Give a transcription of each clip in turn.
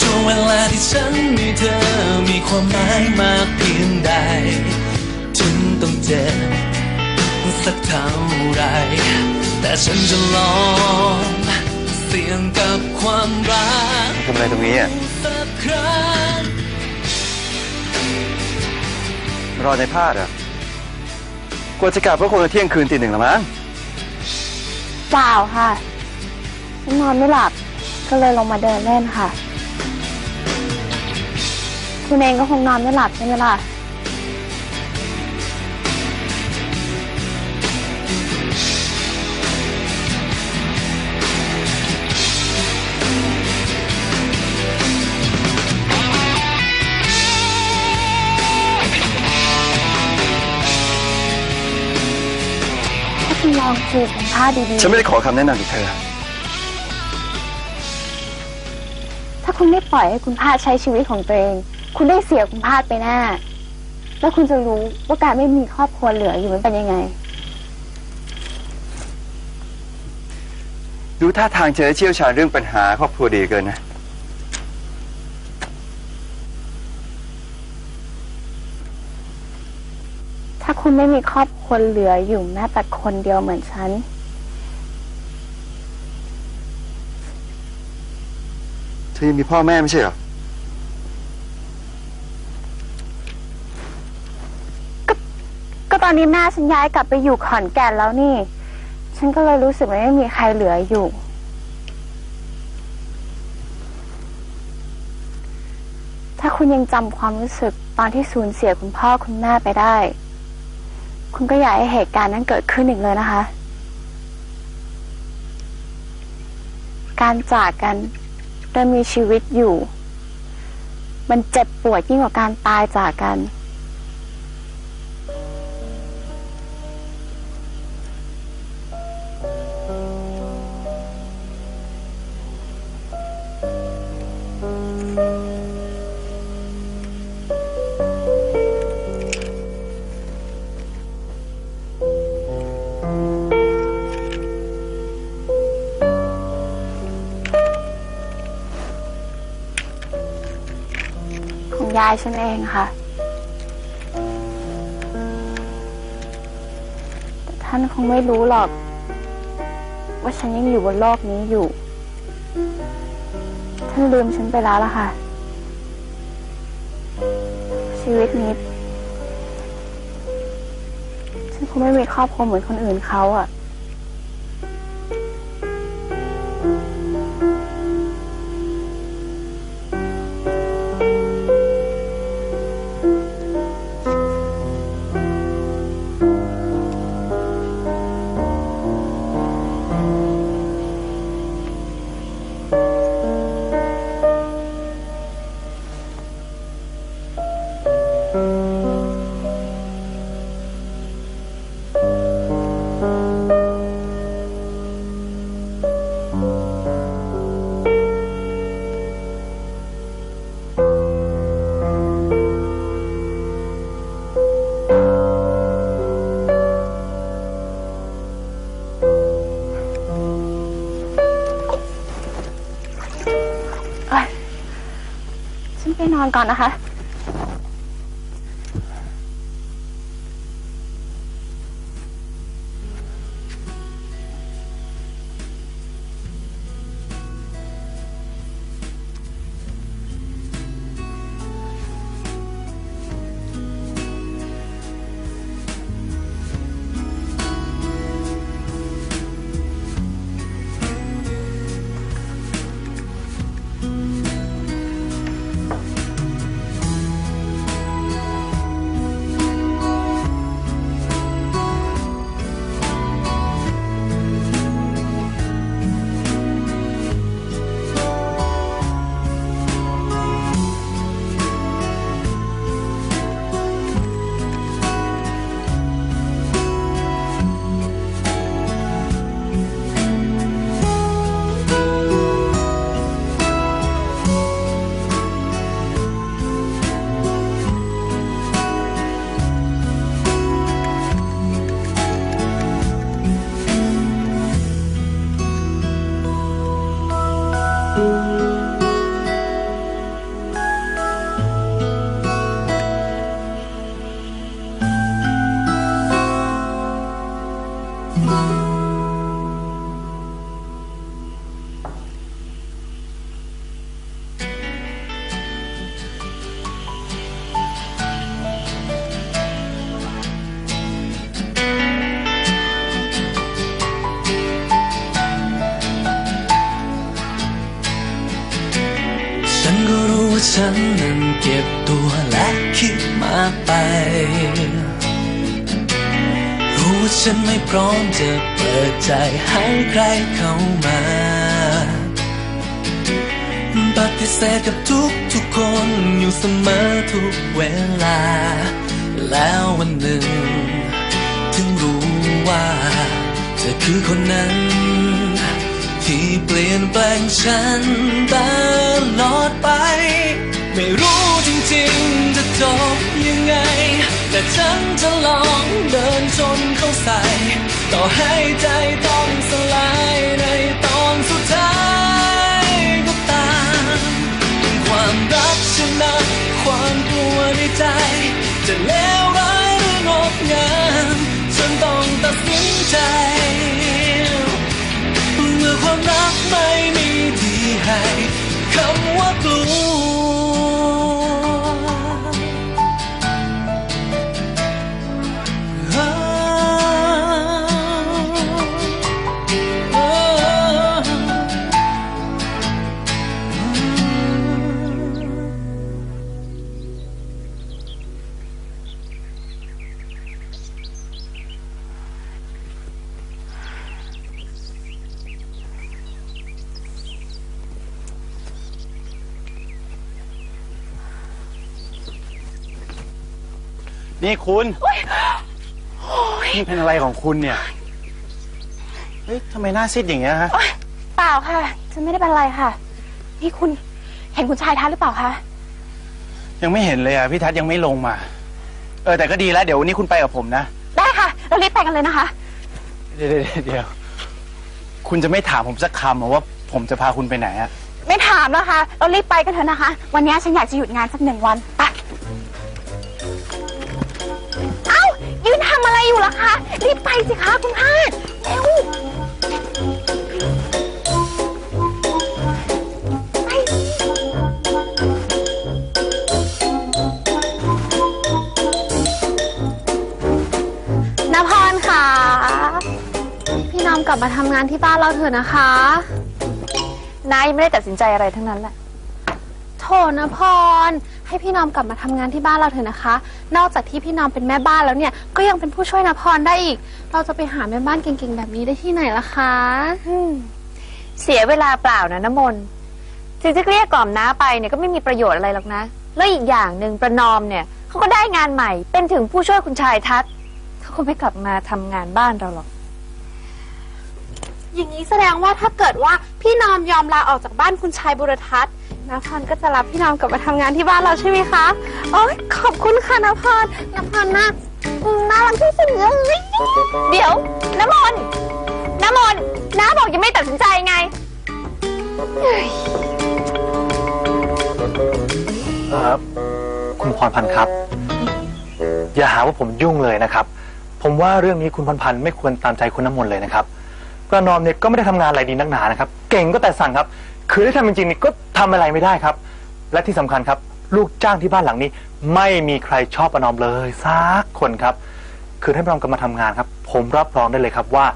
ช่วงเวลาที่ฉันมีเธอมีความหมายมากเพียงใดถึงต้องเจ็บสักเท่าไหรแต่ฉันจะลองเสี่ยงกับความรักทำอะไรตรงนี้อะสักครั้งรอในพาดอะกว่าจะกลับก็คงจะเที่ยงคืนตีหนึ่งละมั้งเปล่าค่ะฉันนอนไม่หลับก็เลยลงมาเดินเล่นค่ะ คุณเองก็คงนอนไม่หลับใช่ไหมล่ะ ถ้าคุณลองคุยกับผ้าดีๆฉันไม่ได้ขอคำแนะนำจากเธอถ้าคุณไม่ปล่อยให้คุณพาดใช้ชีวิตของตัวเอง คุณได้เสียคุณพาดไปแน่แล้วคุณจะรู้ว่าการไม่มีครอบครัวเหลืออยู่มันเป็นยังไง ดูท่าทางเธอเชี่ยวชาญเรื่องปัญหาครอบครัวดีเกินนะ ถ้าคุณไม่มีครอบครัวเหลืออยู่แม้แต่คนเดียวเหมือนฉันเธอยังมีพ่อแม่ไม่ใช่เหรอ ก็ต อนนี้แม่ฉันย้ายกลับไปอยู่ขอนแก่นแล้วนี่ ฉันก็เลยรู้สึกว่าไม่มีใครเหลืออยู่ ถ้าคุณยังจำความรู้สึกตอนที่สูญเสียคุณพ่อคุณแม่ไปได้ คุณก็อย่าให้เหตุการณ์นั้นเกิดขึ้นอีกเลยนะคะ การจากกันโดยมีชีวิตอยู่ มันเจ็บปวดยิ่งกว่าการตายจากกัน ยายฉันเองค่ะ แต่ท่านคงไม่รู้หรอก ว่าฉันยังอยู่บนโลกนี้อยู่ ท่านลืมฉันไปแล้วล่ะค่ะ ชีวิตนี้ ฉันคงไม่มีครอบครัวเหมือนคนอื่นเขาอะเนอนก่อนนะคะ ฉันนั้นเก็บตัวและคิดมากไป รู้ว่าฉันไม่พร้อมจะเปิดใจให้ใครเข้ามาปฏิเสธกับทุกทุกคนอยู่เสมอทุกเวลา แล้ววันหนึ่ง ถึงรู้ว่าเธอคือคนนั้น ที่เปลี่ยนแปลงฉันตลอดไป ไม่รู้จริงๆ จะจบยังไง แต่ฉันจะลองเดินจนเข้าใส่ ต่อให้ใจต้อง นี่คุณนี่เป็นอะไรของคุณเนี่ย เฮ้ยทำไมหน้าซีดอย่างเงี้ยฮะ เปล่าค่ะ ฉันไม่ได้เป็นอะไรค่ะ นี่คุณเห็นคุณชายทัศน์หรือเปล่าคะ ยังไม่เห็นเลยอะพี่ทัศน์ยังไม่ลงมา เออแต่ก็ดีแล้ว เดี๋ยววันนี้คุณไปกับผมนะ ได้ค่ะ เรารีบไปกันเลยนะคะ เดี๋ยวเดี๋ยวเดี๋ยวคุณจะไม่ถามผมสักคำเหรอว่าผมจะพาคุณไปไหนอะไม่ถามแล้วค่ะ เรารีบไปกันเถอะนะคะ วันนี้ฉันอยากจะหยุดงานสักหนึ่งวันไปเอ้ายืนทำ อะไรอยู่ล่ะคะรีบไปสิคะคุณพาเร็วไปนพรค่ะ พี่น้อมกลับมาทำงานที่บ้านเราเถอะนะคะนายงไม่ได้ตัดสินใจอะไรทั้งนั้นแหละ โถนะพร ให้พี่นอมกลับมาทำงานที่บ้านเราเถอะนะคะ นอกจากที่พี่นอมเป็นแม่บ้านแล้วเนี่ย ก็ยังเป็นผู้ช่วยนพรได้อีก เราจะไปหาแม่บ้านเก่งๆ แบบนี้ได้ที่ไหนล่ะคะเสียเวลาเปล่านะน้ำมนต์ถึงจะเกลี้ยกล่อมน้าไปเนี่ยก็ไม่มีประโยชน์อะไรหรอกนะ แล้วอีกอย่างหนึ่งประนอมเนี่ยเขาก็ได้งานใหม่ เป็นถึงผู้ช่วยคุณชายทัศน์เขาคงไม่กลับมาทำงานบ้านเราหรอก อย่างนี้แสดงว่าถ้าเกิดว่าพี่นอมยอมลาออกจากบ้านคุณชายบุรทัศน์ นพรก็จะรับพี่นอมกลับมาทำงานที่บ้านเราใช่ไหมคะ โอ้ยขอบคุณค่ะนพรนพรน่าอืมน่ารักที่สุดเลย เดี๋ยวน้ำมนต์น้ำมนต์น้าบอกยังไม่ตัดสินใจไงครับ คุณพรพันธ์ครับ อย่าหาว่าผมยุ่งเลยนะครับ ผมว่าเรื่องนี้คุณพรพันธ์ไม่ควรตามใจคุณน้ำมนต์เลยนะครับประนอมเนี่ยก็ไม่ได้ทำงานอะไรดีนักหนานะครับ เก่งก็แต่สั่งครับ คือได้ทำจริงๆนี่ก็ทำอะไรไม่ได้ครับ และที่สำคัญครับ ลูกจ้างที่บ้านหลังนี้ ไม่มีใครชอบประนอมเลยสักคนครับ คือถ้าประนอมกลับมาทำงานครับ ผมรับรองได้เลยครับว่า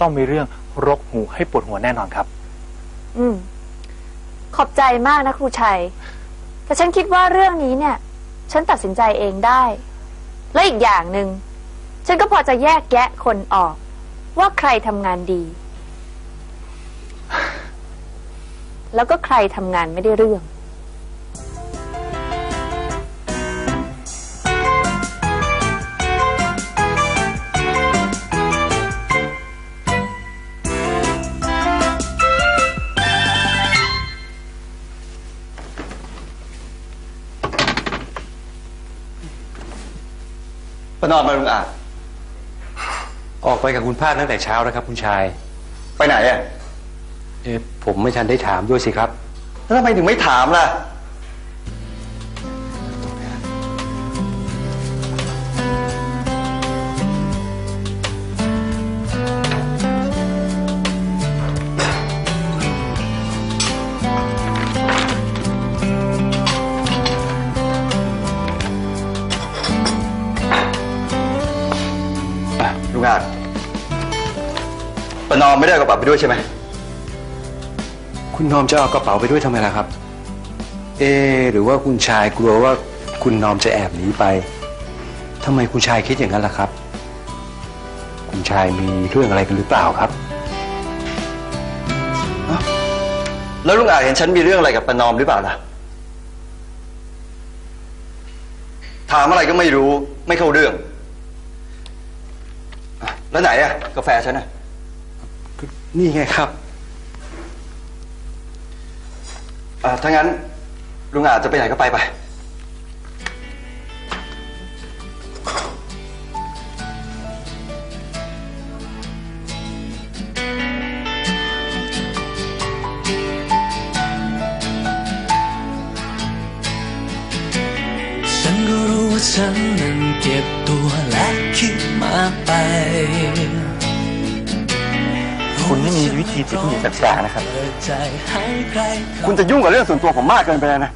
ต้องมีเรื่องรกหูให้ปวดหัวแน่นอนครับ อืม ขอบใจมากนะครูชัย แต่ฉันคิดว่าเรื่องนี้เนี่ย ฉันตัดสินใจเองได้ และอีกอย่างหนึ่ง ฉันก็พอจะแยกแยะคนออก ว่าใครทำงานดี แล้วก็ใครทำงานไม่ได้เรื่อง ประนอมมาลุงอาจออกไปกับคุณพาดตั้งแต่เช้าแล้วครับ คุณชาย ไปไหนอะเอ๊ะผมไม่ทันได้ถามด้วยสิครับ แล้วทำไมถึงไม่ถามล่ะอะลุงอาจประนอมไม่ได้เอากระเป๋าไปด้วยใช่ไหม คุณนอมจะเอากระเป๋าไปด้วยทำไมล่ะครับ เอะหรือว่าคุณชายกลัวว่าคุณนอมจะแอบหนีไปทำไมคุณชายคิดอย่างนั้นล่ะครับ คุณชายมีเรื่องอะไรกันหรือเปล่าครับ แล้วลุงอาจเห็นฉันมีเรื่องอะไรกับประนอมหรือเปล่าล่ะ ถามอะไรก็ไม่รู้ไม่เข้าเรื่องอะแล้วไหนอะกาแฟฉันอะนี่ไงครับ อะ ถ้างั้นลุงอาจจะไปไหนก็ไปไป คุณนี่มีวิธีจิตผู้หญิงแปลกๆนะครับเปิดใจให้ใครเข้าคุณจะยุ่งกับเรื่องส่วนตัวผมมากเกินไปแล้วนะ